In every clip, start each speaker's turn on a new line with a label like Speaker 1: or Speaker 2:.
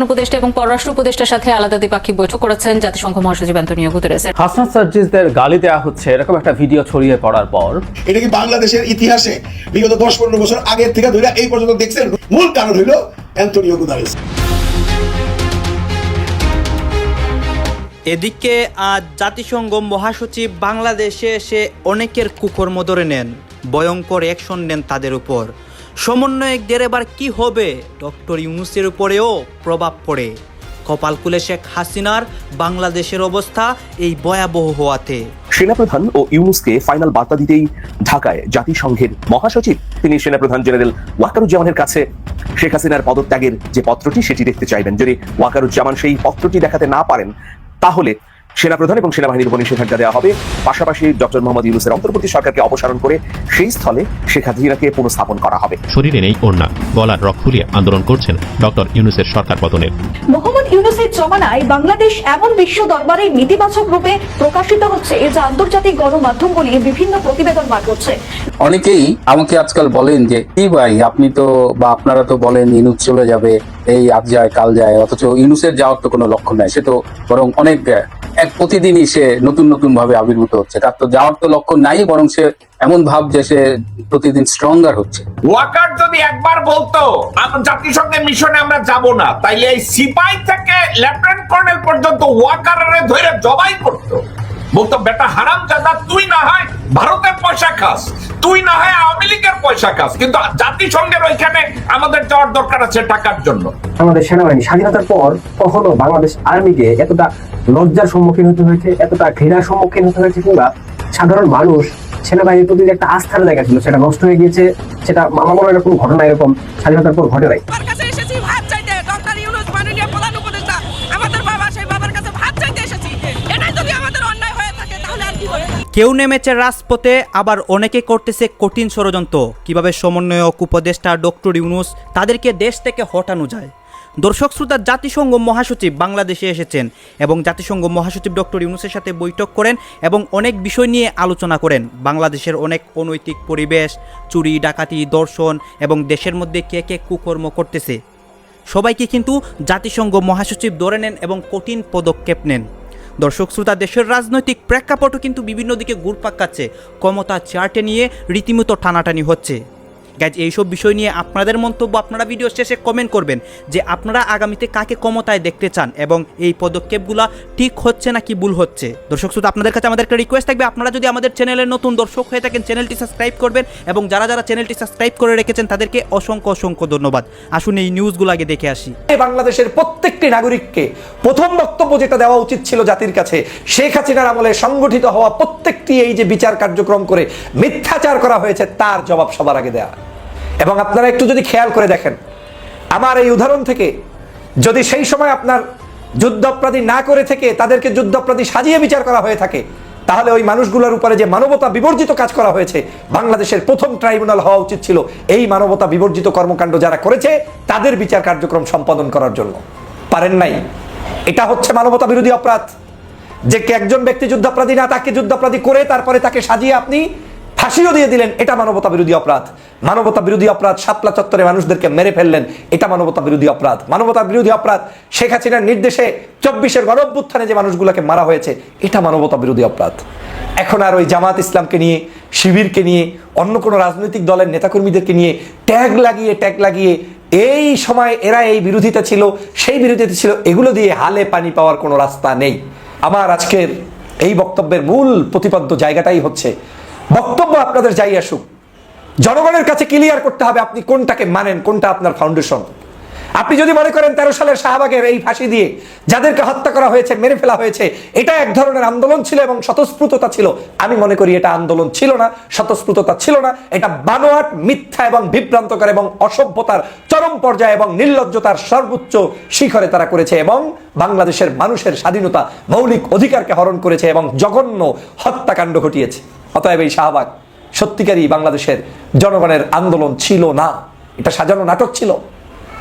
Speaker 1: প্রধান উপদেষ্টা এবং পররাষ্ট্র উপদেষ্টার সাথে আলাদা দ্বিপাক্ষিক বৈঠক করেছেন জাতিসংঘ মহাসচিব অ্যান্টনিও গুতেরেস।
Speaker 2: হাসনাত সার্জিসদের গালি দেওয়া হচ্ছে এরকম একটা ভিডিও ছড়িয়ে পড়ার পর।
Speaker 3: এটা কি বাংলাদেশের ইতিহাসে বিগত দশ পনেরো বছর আগের থেকে ধরে এই পর্যন্ত দেখছেন? মূল কারণ হইল অ্যান্টনিও গুদারেস
Speaker 4: এদিকে আজ জাতিসংঘ মহাসচিব বাংলাদেশে এসে অনেকের কুকর্ম ধরে নেন ভয়ঙ্কর অ্যাকশন নেন তাদের উপর। সমন্বয়কদের এবার কি হবে? ডক্টর ইউনুসের উপরেও প্রভাব পড়ে। কপাল খুলে শেখ হাসিনার বাংলাদেশের অবস্থা এই ভয়াবহ হওয়াতে।
Speaker 5: সেনাপ্রধান ও ইউনুসকে ফাইনাল বার্তা দিতেই ঢাকায় জাতিসংঘের মহাসচিব, তিনি সেনাপ্রধান জেনারেল ওয়াকারুজ্জামানের কাছে শেখ হাসিনার পদত্যাগের যে পত্রটি, সেটি দেখতে চাইবেন। যদি ওয়াকারুজ্জামান সেই পত্রটি দেখাতে না পারেন, তাহলে সেনাপ্রধান এবং সেনাবাহিনীর উপর নিষেধাজ্ঞা দেওয়া হবে। পাশাপাশি ডক্টর মোহাম্মদ ইউনুসের অন্তর্বর্তী সরকারকে অপসারণ করে সেই স্থলে শেখ হাসিনাকে পুনঃস্থাপন করা হবে।
Speaker 6: শরীরে নেই ওড়না গলার রক ফুলিয়ে আন্দোলন করছেন ডক্টর ইউনুসের সরকার পতনের
Speaker 7: মোহাম্মদ ইউনুসের জমানায় বাংলাদেশ এমন বিশ্ব দরবারে নেতিবাচক রূপে প্রকাশিত হচ্ছে যা আন্তর্জাতিক গণমাধ্যমগুলি বিভিন্ন প্রতিবেদন বার করছে।
Speaker 8: অনেকেই আমাকে আজকাল বলেন যে কি ভাই আপনি তো বা আপনারা তো বলেন ইনুস চলে যাবে এই আজ যায় কাল যায় অথচ ইনুসের যাওয়ার তো কোনো লক্ষণ নাই। সে তো বরং অনেক এক প্রতিদিনই সে নতুন নতুন ভাবে আবির্ভূত হচ্ছে। তার তো যাওয়ার তো লক্ষ্য নাই, বরং সে এমন ভাব যে সে প্রতিদিন স্ট্রঙ্গার হচ্ছে।
Speaker 9: ওয়াকার যদি একবার বলতো জাতিসংঘে মিশনে আমরা যাব না, তাইলে এই সিপাই থেকে লেফটেন্যান্ট কর্নেল পর্যন্ত ওয়াকারের ধরে জবাই করতো। বলতো, বেটা, হারাম জাদা, তুই না হয় ভারতের পয়সা খাস, তুই না হয় আওয়ামী লীগের পয়সা খাস। কিন্তু জাতিসংঘের ওইখানে আমাদের যাওয়ার দরকার আছে টাকার জন্য।
Speaker 10: আমাদের সেনাবাহিনী স্বাধীনতার পর কখনো বাংলাদেশ আর্মিকে এতটা লজ্জার সম্মুখীন হতে হয়েছে, এতটা ঘৃণার সম্মুখীন হতে হয়েছে কিংবা সাধারণ মানুষ সেনাবাহিনীর প্রতি একটা আস্থার জায়গা ছিল, সেটা নষ্ট হয়ে গিয়েছে, সেটা মনে হয় এরকম ঘটনা এরকম স্বাধীনতার পর ঘটে নাই।
Speaker 4: কেউ নেমেছে রাজপথে, আবার অনেকে করতেছে কঠিন ষড়যন্ত্র। কীভাবে সমন্বয়ক, উপদেষ্টা, ডক্টর ইউনুস তাদেরকে দেশ থেকে হটানো যায়? দর্শক শ্রোতা, জাতিসংঘ মহাসচিব বাংলাদেশে এসেছেন এবং জাতিসংঘ মহাসচিব ডক্টর ইউনুসের সাথে বৈঠক করেন এবং অনেক বিষয় নিয়ে আলোচনা করেন। বাংলাদেশের অনেক অনৈতিক পরিবেশ, চুরি, ডাকাতি, দর্শন এবং দেশের মধ্যে কে কে কুকর্ম করতেছে। সবাইকে কিন্তু জাতিসংঘ মহাসচিব ধরে নেন এবং কঠিন পদক্ষেপ নেন। দর্শক শ্রোতা, দেশের রাজনৈতিক প্রেক্ষাপটও কিন্তু বিভিন্ন দিকে ঘুরপাক খাচ্ছে। ক্ষমতা চার্টে নিয়ে রীতিমতো টানাটানি হচ্ছে। গ্যাজ এইসব বিষয় নিয়ে আপনাদের মন্তব্য আপনারা ভিডিও শেষে কমেন্ট করবেন যে আপনারা আগামীতে কাকে ক্ষমতায় দেখতে চান এবং এই পদক্ষেপগুলো ঠিক হচ্ছে নাকি ভুল হচ্ছে? দর্শক শ্রোতা, আপনাদের কাছে আমাদের একটা রিকোয়েস্ট থাকবে। আপনারা যদি আমাদের চ্যানেলের নতুন দর্শক হয়ে থাকেন চ্যানেলটি সাবস্ক্রাইব করবেন এবং যারা যারা চ্যানেলটি সাবস্ক্রাইব করে রেখেছেন, তাদেরকে অসংখ্য অসংখ্য ধন্যবাদ। আসুন এই নিউজগুলো আগে দেখে আসি।
Speaker 11: বাংলাদেশের প্রত্যেকটি নাগরিককে প্রথম বক্তব্য যেটা দেওয়া উচিত ছিল জাতির কাছে, শেখ হাসিনার আমলে সংগঠিত হওয়া প্রত্যেকটি এই যে বিচার কার্যক্রম করে মিথ্যাচার করা হয়েছে, তার জবাব সবার আগে দেয়া। এবং আপনারা একটু যদি খেয়াল করে দেখেন, আমার এই উদাহরণ থেকে যদি সেই সময় আপনার যুদ্ধ যুদ্ধাপরাধী না করে থেকে তাদেরকে যুদ্ধাপরাধী সাজিয়ে বিচার করা হয়ে থাকে, তাহলে ওই মানুষগুলোর উপরে যে মানবতা বিবর্জিত কাজ করা হয়েছে, বাংলাদেশের প্রথম ট্রাইব্যুনাল হওয়া উচিত ছিল এই মানবতা বিবর্জিত কর্মকাণ্ড যারা করেছে, তাদের বিচার কার্যক্রম সম্পাদন করার জন্য। পারেন নাই। এটা হচ্ছে মানবতা বিরোধী অপরাধ। যে একজন ব্যক্তি যুদ্ধাপরাধী না, তাকে যুদ্ধাপরাধী করে তারপরে তাকে সাজিয়ে আপনি ফাঁসিও দিয়ে দিলেন, এটা মানবতা বিরোধী অপরাধ। মানবতা বিরোধী অপরাধ, শাপলা চত্বরে মানুষদেরকে মেরে ফেললেন, এটা মানবতা বিরোধী অপরাধ। মানবতা বিরোধী অপরাধ, শেখ হাসিনার নির্দেশে চব্বিশের গণঅভ্যুত্থানে যে মানুষগুলোকে মারা হয়েছে, এটা মানবতা বিরোধী অপরাধ। এখন আর ওই জামাত ইসলামকে নিয়ে, শিবিরকে নিয়ে, অন্য কোনো রাজনৈতিক দলের নেতাকর্মীদেরকে নিয়ে ট্যাগ লাগিয়ে ট্যাগ লাগিয়ে এই সময় এরা এই বিরোধিতা ছিল, সেই বিরোধিতা ছিল, এগুলো দিয়ে হালে পানি পাওয়ার কোনো রাস্তা নেই। আমার আজকের এই বক্তব্যের মূল প্রতিপাদ্য জায়গাটাই হচ্ছে বক্তব্য আপনাদের যাই আসুক, জনগণের কাছে ক্লিয়ার করতে হবে আপনি কোনটাকে মানেন, কোনটা আপনার ফাউন্ডেশন আপনি যদি মনে করেন তেরো সালের শাহবাগের এই ফাঁসি দিয়ে যাদেরকে হত্যা করা হয়েছে, মেরে ফেলা হয়েছে, এটা এক ধরনের আন্দোলন ছিল এবং স্বতঃস্ফূর্ততা ছিল। আমি মনে করি এটা আন্দোলন ছিল না, স্বতঃস্ফূর্ততা ছিল না। এটা বানোয়াট, মিথ্যা এবং বিভ্রান্তকর এবং অসভ্যতার চরম পর্যায়ে এবং নির্লজ্জতার সর্বোচ্চ শিখরে তারা করেছে এবং বাংলাদেশের মানুষের স্বাধীনতা, মৌলিক অধিকারকে হরণ করেছে এবং জঘন্য হত্যাকাণ্ড ঘটিয়েছে। অতএব এই শাহবাগ সত্যিকারই বাংলাদেশের জনগণের আন্দোলন ছিল না। এটা সাজানো নাটক ছিল।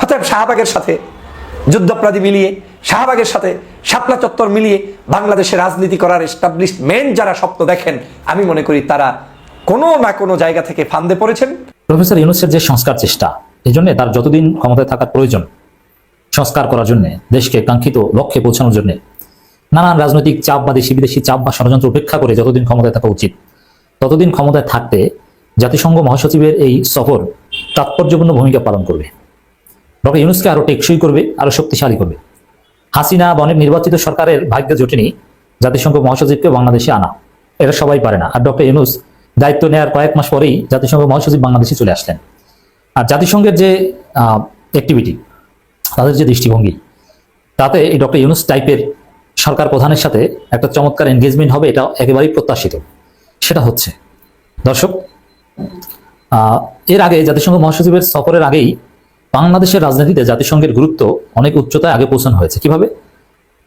Speaker 11: অতএব শাহবাগের সাথে যুদ্ধাপরাধী মিলিয়ে, শাহবাগের সাথে শাপলা চত্বর মিলিয়ে বাংলাদেশে রাজনীতি করার এস্টাবলিশমেন্ট যারা স্বপ্ন দেখেন, আমি মনে করি তারা কোনো না কোনো জায়গা থেকে ফান্দে পড়েছেন।
Speaker 12: প্রফেসর ইউনুসের যে সংস্কার চেষ্টা এই জন্য তার যতদিন ক্ষমতায় থাকার প্রয়োজন, সংস্কার করার জন্য, দেশকে কাঙ্ক্ষিত লক্ষ্যে পৌঁছানোর জন্য, নানান রাজনৈতিক চাপ বা দেশি বিদেশি চাপ বা ষড়যন্ত্র উপেক্ষা করে যতদিন ক্ষমতায় থাকা উচিত। ততদিন ক্ষমতায় থাকতে জাতিসংঘ মহাসচিবের এই সফর তাৎপর্যপূর্ণ ভূমিকা পালন করবে। ডক্টর ইউনুসকে আরও টেকসই করবে আরও শক্তিশালী করবে। হাসিনা বা অনেক নির্বাচিত সরকারের ভাগ্যে জোটেনি জাতিসংঘ মহাসচিবকে বাংলাদেশে আনা। এটা সবাই পারে না। আর ডক্টর ইউনুস দায়িত্ব নেওয়ার কয়েক মাস পরেই জাতিসংঘ মহাসচিব বাংলাদেশে চলে আসলেন। আর জাতিসংঘের যে অ্যাক্টিভিটি তাদের যে দৃষ্টিভঙ্গি, তাতে এই ডক্টর ইউনুস টাইপের সরকার প্রধানের সাথে একটা চমৎকার এনগেজমেন্ট হবে, এটা একেবারেই প্রত্যাশিত। সেটা হচ্ছে। দর্শক এর আগে জাতিসংঘ মহাসচিবের সফরের আগেই বাংলাদেশের রাজনীতিতে জাতিসংঘের গুরুত্ব অনেক উচ্চতায় আগে পৌঁছানো হয়েছে। কীভাবে?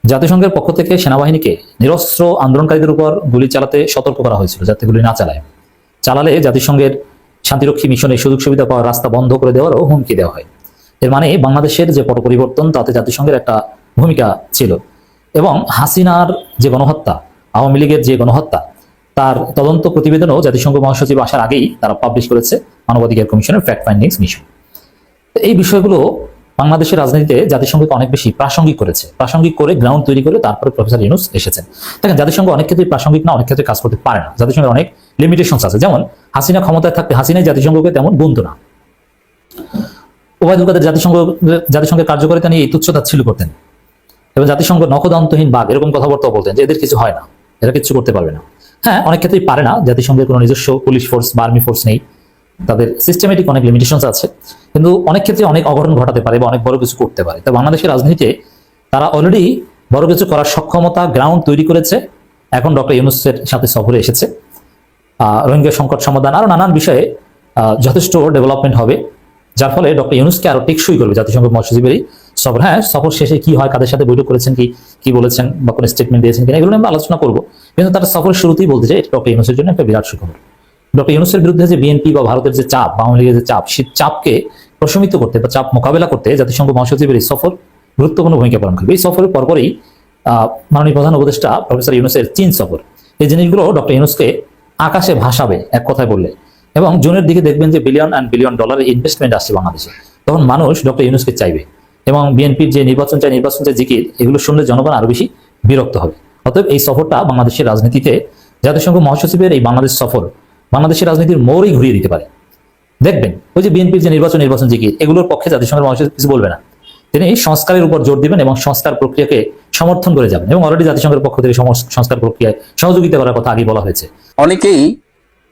Speaker 12: জাতিসংঘের পক্ষ থেকে সেনাবাহিনীকে নিরস্ত্র আন্দোলনকারীদের উপর গুলি চালাতে সতর্ক করা হয়েছিল যাতে গুলি না চালায়। চালালে জাতিসংঘের শান্তিরক্ষী মিশনে সুযোগ সুবিধা পাওয়ার রাস্তা বন্ধ করে দেওয়ারও হুমকি দেওয়া হয়। এর মানে বাংলাদেশের যে পট পরিবর্তন তাতে জাতিসংঘের একটা ভূমিকা ছিল। এবং হাসিনার যে গণহত্যা, আওয়ামী লীগের যে গণহত্যা তার তদন্ত প্রতিবেদনও জাতিসংঘ মহাসচিব আসার আগেই তারা পাবলিশ করেছে মানবাধিকার কমিশনের ফ্যাক্ট ফাইন্ডিংস মিশন এই বিষয়গুলো বাংলাদেশের রাজনীতিতে জাতিসংঘকে অনেক বেশি প্রাসঙ্গিক করেছে। প্রাসঙ্গিক করে গ্রাউন্ড তৈরি করে তারপরে প্রফেসর ইউনুস এসেছেন। দেখেন, জাতিসংঘ অনেক ক্ষেত্রে প্রাসঙ্গিক না, অনেক ক্ষেত্রে কাজ করতে পারে না। জাতিসংঘের অনেক লিমিটেশন আছে। যেমন, হাসিনা ক্ষমতায় থাকতে হাসিনাই জাতিসংঘকে তেমন গুনতো না। ওবায়দুল কাদের জাতিসংঘ, জাতিসংঘের কার্যকারিতা নিয়ে এই তুচ্ছতা ছিল করতেন। এবং জাতিসংঘ নখদন্তহীন বাঘ, এরকম কথাবার্তা বলতেন যে এদের কিছু হয় না। এরা কিছু করতে পারবে না। হ্যাঁ অনেক ক্ষেত্রেই পারে না। জাতিসংঘের কোনো নিজস্ব পুলিশ ফোর্স বা আর্মি ফোর্স নেই। তাদের সিস্টেমেটিক অনেক লিমিটেশনস আছে। কিন্তু অনেক ক্ষেত্রে অনেক অঘটন ঘটাতে পারে বা অনেক বড় কিছু করতে পারে। তো বাংলাদেশের রাজনীতিতে তারা অলরেডি বড় কিছু করার সক্ষমতা গ্রাউন্ড তৈরি করেছে। এখন ডক্টর ইউনুসের সাথে সফরে এসেছে। রোহিঙ্গা সংকট সমাধান আরও নানান বিষয়ে যথেষ্ট ডেভেলপমেন্ট হবে। যার ফলে ডক্টর ইউনুসকে আরও টেকসই করবে জাতিসংঘ মহাসচিবেরই। সফর হ্যাঁ সফর শেষে কি হয়, কাদের সাথে বৈঠক করেছেন, কি কি বলেছেন, বা কোনো স্টেটমেন্ট দিয়েছেন কিনা, এগুলো আমরা আলোচনা করব। কিন্তু তারা সফরের শুরুতেই বলতে চাই ডক্টর ইউনুসের জন্য একটা বিরাট সুখবর। ডক্টর ইউনুসের বিরুদ্ধে যে বিএনপি বা ভারতের যে চাপ বা আওয়ামী লীগের যে চাপ, সেই চাপকে প্রশমিত করতে বা চাপ মোকাবেলা করতে জাতিসংঘ মহাসচিবের এই সফর গুরুত্বপূর্ণ ভূমিকা পালন করবে। এই সফরের পরপরই মাননীয় প্রধান উপদেষ্টা প্রফেসর ইউনুসের চীন সফর। এই জিনিসগুলো ডক্টর ইউনুসকে আকাশে ভাসাবে, এক কথায় বললে। এবং জুনের দিকে দেখবেন যে বিলিয়ন অ্যান্ড বিলিয়ন ডলারের ইনভেস্টমেন্ট আসছে বাংলাদেশে। তখন মানুষ ডক্টর ইউনুসকে চাইবে। এবং বিএনপির যে নির্বাচন চাই নির্বাচন চাই জিকির, এগুলো শুনলে জনগণ আরও বেশি বিরক্ত হবে। অতএব এই সফরটা বাংলাদেশের রাজনীতিতে জাতিসংঘ মহাসচিবের এই বাংলাদেশ সফর বাংলাদেশের রাজনীতির মোড়ই ঘুরিয়ে দিতে পারে। দেখবেন, ওই যে বিএনপির যে নির্বাচন নির্বাচন জিকির, এগুলোর পক্ষে জাতিসংঘের মহাসচিব কিছু বলবে না। তিনি সংস্কারের উপর জোর দিবেন এবং সংস্কার প্রক্রিয়াকে সমর্থন করে যাবেন এবং অলরেডি জাতিসংঘের পক্ষ থেকে সংস্কার প্রক্রিয়ায় সহযোগিতা করার কথা আগে বলা হয়েছে।
Speaker 8: অনেকেই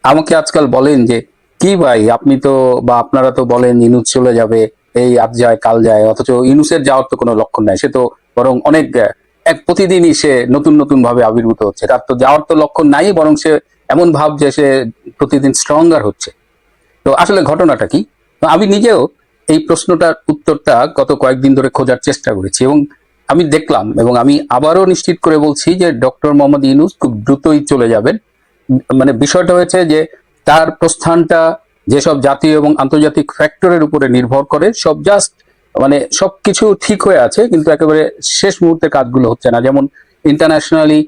Speaker 8: আমাকে আজকাল বলেন যে, কি ভাই, আপনি তো বা আপনারা তো বলেন ইনুস চলে যাবে এই আজ যায়, কাল যায়, অথচ ইনুসের যাওয়ার তো কোনো লক্ষণ নাই। সে তো বরং অনেক এক প্রতিদিনই সে নতুন নতুন ভাবে আবির্ভূত হচ্ছে। তার তো যাওয়ার তো লক্ষণ নাই, বরং সে এমন ভাব যে সে প্রতিদিন স্ট্রঙ্গার হচ্ছে। তো আসলে ঘটনাটা কি? আমি নিজেও এই প্রশ্নটার উত্তরটা গত কয়েকদিন ধরে খোঁজার চেষ্টা করেছি এবং আমি দেখলাম এবং আমি আবারও নিশ্চিত করে বলছি যে ডক্টর মোহাম্মদ ইউনুস খুব দ্রুতই চলে যাবেন। মানে বিষয়টা হয়েছে যে তার প্রস্থানটা যেসব জাতীয় এবং আন্তর্জাতিক ফ্যাক্টরের উপরে নির্ভর করে, সব জাস্ট মানে সবকিছু ঠিক হয়ে আছে, কিন্তু একেবারে শেষ মুহূর্তে কাজগুলো হচ্ছে না। যেমন ইন্টারন্যাশনালি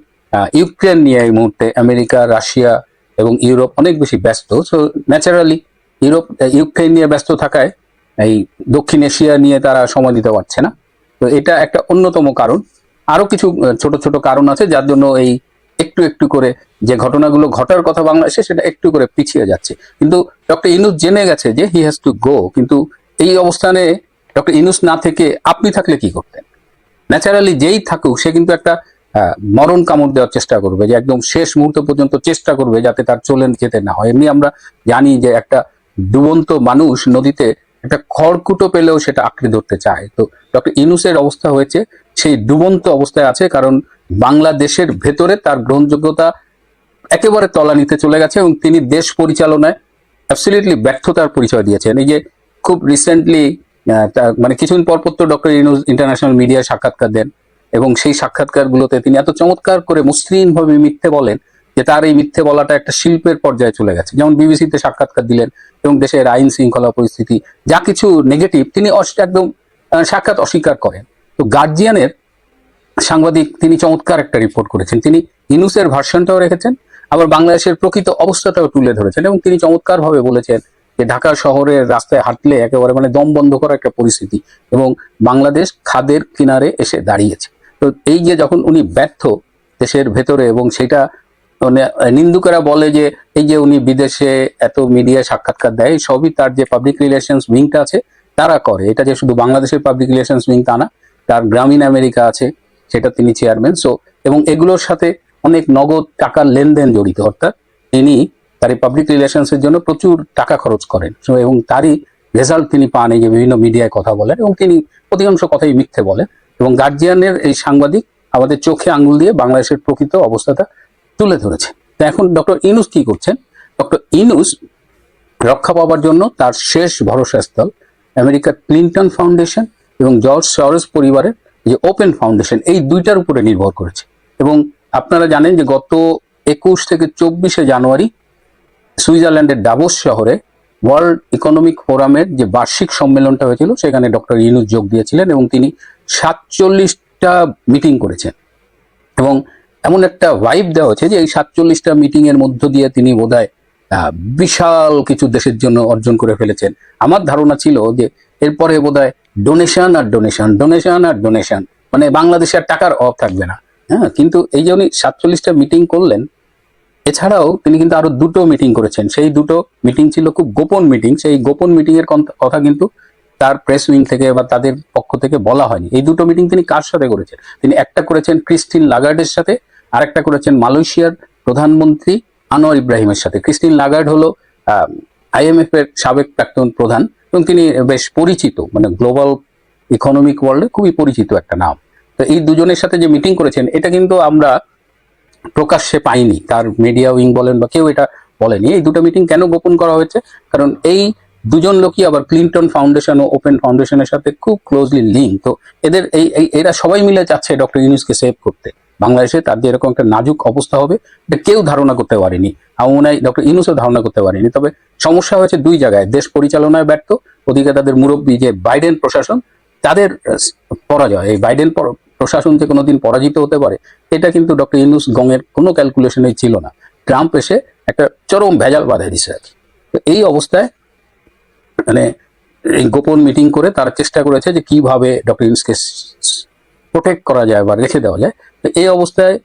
Speaker 8: ইউক্রেন নিয়ে এই মুহূর্তে আমেরিকা, রাশিয়া এবং ইউরোপ অনেক বেশি ব্যস্ত। সো ন্যাচারালি ইউরোপ ইউক্রেন নিয়ে ব্যস্ত থাকায়, এই দক্ষিণ এশিয়া নিয়ে তারা সময় দিতে পারছে না। তো এটা একটা অন্যতম কারণ। আরও কিছু ছোট ছোট কারণ আছে, যার জন্য এই একটু একটু করে যে ঘটনাগুলো ঘটার কথা বাংলাদেশে, সেটা একটু করে পিছিয়ে যাচ্ছে। কিন্তু ডক্টর ইনুস জেনে গেছে যে হি হ্যাজ টু গো কিন্তু এই অবস্থানে ডক্টর ইনুস না থেকে আপনি থাকলে কি করতেন? ন্যাচারালি যেই থাকুক, সে কিন্তু একটা মরণ কামড় দেওয়ার চেষ্টা করবে, যে একদম শেষ মুহূর্ত পর্যন্ত চেষ্টা করবে যাতে তার চলে যেতে না হয়। এমনি আমরা জানি যে একটা ডুবন্ত মানুষ নদীতে একটা খড়কুটো পেলেও সেটা আঁকড়ে ধরতে চায়। তো ডক্টর ইনুসের অবস্থা হয়েছে, সেই ডুবন্ত অবস্থায় আছে, কারণ বাংলাদেশের ভেতরে তার গ্রহণযোগ্যতা একেবারে তলানিতে চলে গেছে এবং তিনি দেশ পরিচালনায় অ্যাবসলিউটলি ব্যর্থতার পরিচয় দিয়েছেন। এই যে খুব রিসেন্টলি মানে কিছুদিন পর পর তো ডক্টর ইনুস ইন্টারন্যাশনাল মিডিয়ায় সাক্ষাৎকার দেন এবং সেই সাক্ষাৎকারগুলোতে তিনি এত চমৎকার করে মসৃণভাবে মিথ্যে বলেন যে তার এই মিথ্যে বলাটা একটা শিল্পের পর্যায়ে চলে গেছে। যেমন বিবিসিতে সাক্ষাৎকার দিলেন এবং দেশের আইন শৃঙ্খলা পরিস্থিতি, যা কিছু নেগেটিভ তিনি একদম সাক্ষাৎ অস্বীকার করেন। তো গার্জিয়ানের সাংবাদিক তিনি চমৎকার একটা রিপোর্ট করেছেন। তিনি ইনুসের ভার্সনটাও রেখেছেন, আবার বাংলাদেশের প্রকৃত অবস্থাটাও তুলে ধরেছেন এবং তিনি চমৎকার ভাবে বলেছেন যে ঢাকা শহরের রাস্তায় হাঁটলে একেবারে মানে দম বন্ধ করা একটা পরিস্থিতি এবং বাংলাদেশ খাদের কিনারে এসে দাঁড়িয়েছে। তো এই যে যখন উনি ব্যর্থ দেশের ভেতরে এবং সেটা মানে নিন্দুকেরা বলে যে এই যে উনি বিদেশে এত মিডিয়া সাক্ষাৎকার দেয়, সবই তার যে পাবলিক রিলেশনস উইংটা আছে, তারা করে। এটা যে শুধু বাংলাদেশের পাবলিক রিলেশনস উইং তা না, তার গ্রামীণ আমেরিকা আছে সেটা তিনি চেয়ারম্যান সো এবং এগুলোর সাথে অনেক নগদ টাকার লেনদেন জড়িত অর্থাৎ তিনি তার পাবলিক রিলেশনসের জন্য প্রচুর টাকা খরচ করেন So, এবং তারই রেজাল্ট তিনি পান এই যে বিভিন্ন মিডিয়ায় কথা বলেন এবং তিনি অধিকাংশ কথাই মিথ্যে বলেন এবং গার্জিয়ানের এই সাংবাদিক আমাদের চোখে আঙ্গুল দিয়ে বাংলাদেশের প্রকৃত অবস্থাটা তুলে ধরেছে। তো এখন ডক্টর ইনুস কি করছেন? ডক্টর ইনুস রক্ষা পাওয়ার জন্য তার শেষ ভরসাস্থল আমেরিকার ক্লিন্টন ফাউন্ডেশন এবং জর্জ সরস পরিবারের যে ওপেন ফাউন্ডেশন এই দুইটার উপরে নির্ভর করেছে। এবং আপনারা জানেন যে গত একুশ থেকে চব্বিশে জানুয়ারি সুইজারল্যান্ডের ডাবোস শহরে ওয়ার্ল্ড ইকোনমিক ফোরামের যে বার্ষিক সম্মেলনটা হয়েছিল সেখানে ডক্টর ইনুস যোগ দিয়েছিলেন এবং তিনি সাতচল্লিশটা মিটিং করেছেন। এবং এমন একটা ভাইব দেওয়া হয়েছে যে এই সাতচল্লিশটা মিটিং এর মধ্য দিয়ে তিনি আহ, বিশাল কিছু দেশের জন্য অর্জন করে ফেলেছেন। আমার ধারণা ছিল যে এরপরে বোধহয় ডোনেশন আর ডোনেশন ডোনেশন আর ডোনেশন মানে বাংলাদেশে আর টাকার অভাব থাকবে না। হ্যাঁ কিন্তু এই যে উনি সাতচল্লিশটা মিটিং করলেন, এছাড়াও তিনি কিন্তু আরও দুটো মিটিং করেছেন। সেই দুটো মিটিং ছিল খুব গোপন মিটিং সেই গোপন মিটিং এর কথা কিন্তু তার প্রেস উইং থেকে বা তাদের পক্ষ থেকে বলা হয়নি। এই দুটো মিটিং তিনি কার সাথে করেছেন? তিনি একটা করেছেন ক্রিস্টিন লাগার্ডের সাথে আর একটা করেছেন মালয়েশিয়ার প্রধানমন্ত্রী আনোয়ার ইব্রাহিমের সাথে। ক্রিস্টিন লাগার্ড হলো আইএমএফ এর সাবেক প্রাক্তন প্রধান। এবং তিনি বেশ পরিচিত মানে গ্লোবাল ইকোনমিক ওয়ার্ল্ডে খুবই পরিচিত একটা নাম। তো এই দুজনের সাথে যে মিটিং করেছেন, এটা কিন্তু আমরা প্রকাশ্যে পাইনি। তার মিডিয়া উইং বলেন বা কেউ এটা বলেনি। এই দুটো মিটিং কেন গোপন করা হয়েছে? কারণ এই দুজন লোকই আবার ক্লিন্টন ফাউন্ডেশন ও ওপেন ফাউন্ডেশনের সাথে খুব ক্লোজলি লিঙ্ক তো এদের এই এরা সবাই মিলে চাচ্ছে ডক্টর ইউনুসকে সেভ করতে। বাংলাদেশে তার যে এরকম একটা নাজুক অবস্থা হবে, এটা কেউ ধারণা করতে পারেনি। আমার মনে হয় ডক্টর ইউনুসও ধারণা করতে পারেনি। তবে সমস্যা হয়েছে দুই জায়গায়। দেশ পরিচালনায় ব্যর্থ ওদিকে তাদের মুরব্বী যে বাইডেন প্রশাসন, তাদের পরাজয়। এই বাইডেন প্রশাসন যে কোনোদিন পরাজিত হতে পারে, এটা কিন্তু ডক্টর ইউনুস গঙের কোনো ক্যালকুলেশনেই ছিল না। ট্রাম্প এসে একটা চরম ভেজাল বাঁধা দিছে আর। তো এই অবস্থায় মানে গোপন মিটিং করে তারা চেষ্টা করেছে যে কীভাবে ডক্টর ইউনুসকে প্রোটেক্ট করা যায় বা রেখে দেওয়া যায়। তো এই অবস্থায়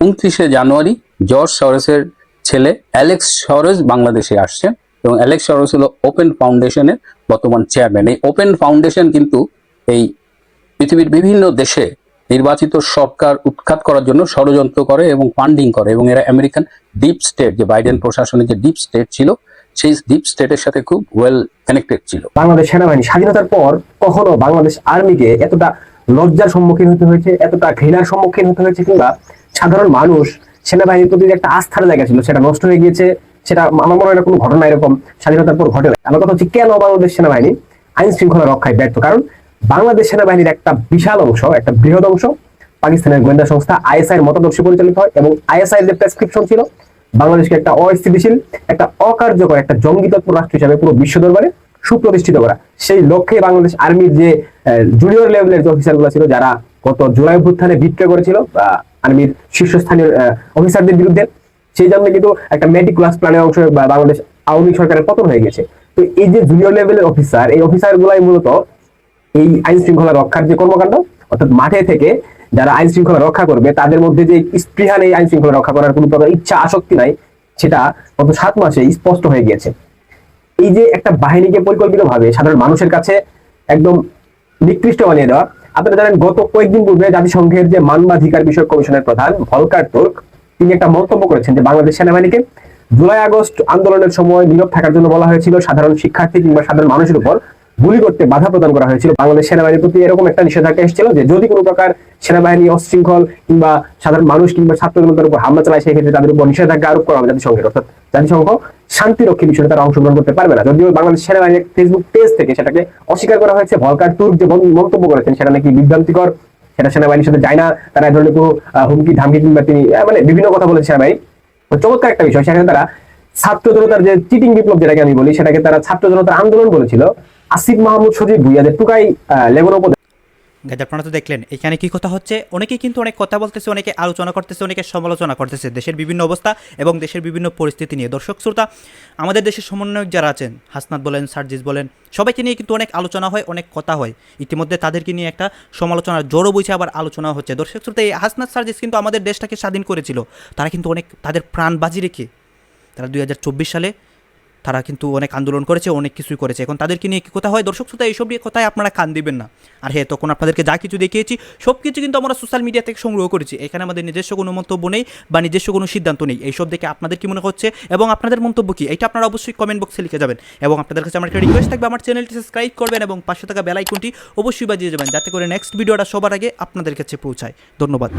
Speaker 8: উনত্রিশে জানুয়ারি জর্জ সরেসের ছেলে অ্যালেক্স সরেস বাংলাদেশে আসছেন এবং অ্যালেক্স সরেস হলো ওপেন ফাউন্ডেশনের বর্তমান চেয়ারম্যান। এই ওপেন ফাউন্ডেশন কিন্তু এই পৃথিবীর বিভিন্ন দেশে নির্বাচিত সরকার উৎখাত করার জন্য ষড়যন্ত্র করে এবং ফান্ডিং করে এবং এরা আমেরিকান ডিপ স্টেট যে বাইডেন প্রশাসনের যে ডিপ স্টেট ছিল, সেই ডিপ স্টেটের সাথে খুব ওয়েল কানেক্টেড ছিল।
Speaker 10: বাংলাদেশ সেনাবাহিনী স্বাধীনতার পর কখনো বাংলাদেশ আর্মিকে এতটা লজ্জার সম্মুখীন হতে হয়েছে, এতটা ঘৃণার সম্মুখীন হতে হয়েছে কিংবা সাধারণ মানুষ সেনাবাহিনীর প্রতি একটা আস্থার জায়গা ছিল, সেটা নষ্ট হয়ে গিয়েছে, সেটা আমার মনে হয় কোনো ঘটনা এরকম স্বাধীনতার পর ঘটে আমার কথা হচ্ছে, কেন বাংলাদেশ সেনাবাহিনী আইন শৃঙ্খলা রক্ষায় ব্যর্থ? কারণ বাংলাদেশ সেনাবাহিনীর একটা বিশাল অংশ, একটা বৃহৎ অংশ পাকিস্তানের গোয়েন্দা সংস্থা আইএসআই এর মতাদর্শে পরিচালিত হয় এবং আইএসআই যে প্রেসক্রিপশন ছিল, বাংলাদেশকে একটা অস্থিতিশীল, একটা অকার্যকর, একটা জঙ্গি তৎপর রাষ্ট্র হিসাবে পুরো বিশ্ব দরবারে সুপ্রতিষ্ঠিত করা। সেই লক্ষ্যে বাংলাদেশ আর্মির যে জুনিয়র লেভেলের যে অফিসারগুলো ছিল, যারা গত জুলাই অভ্যুত্থানে বিক্রয় করেছিল আর্মির শীর্ষস্থানীয় অফিসারদের বিরুদ্ধে, সেই জন্য কিন্তু একটা মেডিক্লাস প্ল্যানের অংশ বাংলাদেশ আওয়ামী সরকারের পতন হয়ে গেছে। তো এই যে জুনিয়র লেভেলের অফিসার এই অফিসার গুলাই মূলত এই আইন শৃঙ্খলা রক্ষার যে কর্মকাণ্ড, অর্থাৎ মাঠে থেকে যারা আইন শৃঙ্খলা রক্ষা করবে, তাদের মধ্যে যে স্পৃহা নেই আইন শৃঙ্খলা রক্ষা করার কোনো প্রকার ইচ্ছা, আসক্তি নাই, সেটা গত সাত মাসে স্পষ্ট হয়ে গিয়েছে। এই যে একটা বাহিনীকে পরিকল্পিতভাবে সাধারণ মানুষের কাছে একদম নিকৃষ্ট বানিয়ে দেওয়া, আপনারা জানেন গত কয়েকদিন পূর্বে জাতিসংঘের যে মানবাধিকার বিষয়ক কমিশনের প্রধান ভলকার তুর্ক, তিনি একটা মন্তব্য করেছেন যে বাংলাদেশ সেনাবাহিনীকে জুলাই আগস্ট আন্দোলনের সময় নীরব থাকার জন্য বলা হয়েছিল সাধারণ শিক্ষার্থী কিংবা সাধারণ মানুষের উপর গুলি করতে বাধা প্রদান করা হয়েছিল। বাংলাদেশ সেনাবাহিনীর প্রতি এরকম একটা নিষেধাজ্ঞা এসেছিল যে, যদি কোনো প্রকার সেনাবাহিনী অশৃঙ্খল কিংবা সাধারণ মানুষ কিংবা ছাত্র জনতার উপর হামলা চালায়, সেক্ষেত্রে তাদের উপর নিষেধাজ্ঞা আরোপ করা হবে জাতিসংঘের। অর্থাৎ জাতিসংঘ শান্তিরক্ষী বিষয়ে তারা অংশগ্রহণ করতে পারবে না। যদিও বাংলাদেশ সেনাবাহিনীর ফেসবুক পেজ থেকে সেটাকে অস্বীকার করা হয়েছে। ভলকার তুর্ক যে মন্তব্য করেছেন, সেটা নাকি বিভ্রান্তিকর। সেটা সেনাবাহিনীর সাথে যায় না। তারা এই ধরনের কোনো হুমকি, ধামকি কিংবা তিনি মানে বিভিন্ন কথা বলেছে সেনাবাহিনী। চমৎকার একটা বিষয়, সেখানে তারা ছাত্র জনতার যে চিটিং বিপ্লব, যেটাকে আমি বলি, সেটাকে তারা ছাত্র জনতার আন্দোলন বলেছিল। আসিফ মাহমুদ সজিব ভুইয়া যে টুকাই লেবর উপদেশ।
Speaker 4: আপনারা তো দেখলেন, এখানে কি কথা হচ্ছে? অনেকে কিন্তু অনেক কথা বলতেছে, অনেকে আলোচনা করতেছে, অনেকে সমালোচনা করতেছে। দেশের বিভিন্ন অবস্থা এবং দেশের বিভিন্ন পরিস্থিতি নিয়ে। দর্শক, শ্রোতা, আমাদের দেশের সমন্বয়ক যারা আছেন, হাসনাত বলেন, সার্জিস বলেন, সবাইকে নিয়ে কিন্তু অনেক আলোচনা হয়, অনেক কথা হয়। ইতিমধ্যে তাদেরকে নিয়ে একটা সমালোচনা জোরও বইছে, আবার আলোচনা হচ্ছে। দর্শক, শ্রোতা, এই হাসনাত, সার্জিস কিন্তু আমাদের দেশটাকে স্বাধীন করেছিল। তারা কিন্তু অনেক, তাদের প্রাণ বাজি রেখে, তারা দুই হাজার চব্বিশ সালে তারা কিন্তু অনেক আন্দোলন করেছে, অনেক কিছুই করেছে। এখন তাদেরকে নিয়ে কি কথা হয়? দর্শক শ্রোতা, এইসব নিয়ে কথায় আপনারা কান দিবেন না। আর হ্যাঁ তখন আপনাদেরকে যা কিছু দেখিয়েছি সব কিছু কিন্তু আমরা সোশ্যাল মিডিয়া থেকে সংগ্রহ করেছি। এখানে আমাদের নিজস্ব কোনো মন্তব্য নেই বা নিজস্ব কোনো সিদ্ধান্ত নেই। এইসব দেখে আপনাদের কি মনে হচ্ছে এবং আপনাদের মন্তব্য কি? এটা আপনারা অবশ্যই কমেন্ট বক্সে লিখে যাবেন। এবং আপনাদের কাছে আমার একটা রিকোয়েস্ট থাকবে, আমার চ্যানেলটি সাবস্ক্রাইব করবেন এবং পাশে থাকা বেল আইকনটি অবশ্যই বাজিয়ে যাবেন যাতে করে নেক্সট ভিডিওটা সবার আগে আপনাদের কাছে পৌঁছায়। ধন্যবাদ।